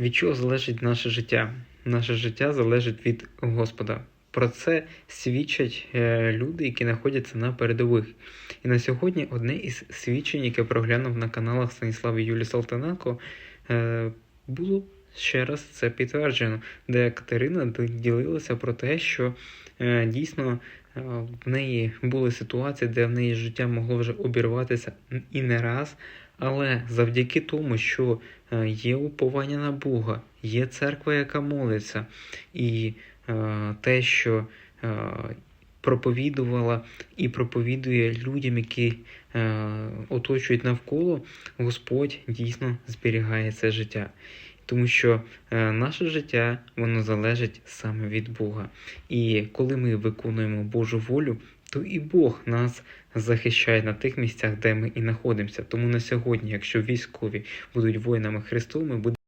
Від чого залежить наше життя? Наше життя залежить від Господа. Про це свідчать е, люди, які знаходяться на передових. І на сьогодні одне із свідчень, яке проглянув на каналах Станіслава Юлі Салтаненко, е, було ще раз це підтверджено, де Катерина ділилася про те, що е, дійсно е, в неї були ситуації, де в неї життя могло вже обірватися і не раз. Але завдяки тому, що е, є уповання на Бога, є церква, яка молиться, і те, що проповідувала і проповідує людям, які оточують навколо, Господь дійсно зберігає це життя. Тому що е, наше життя воно залежить саме від Бога. І коли ми виконуємо Божу волю, то і Бог нас захищає на тих місцях, де ми і знаходимося. Тому на сьогодні, якщо військові будуть воїнами Христовими,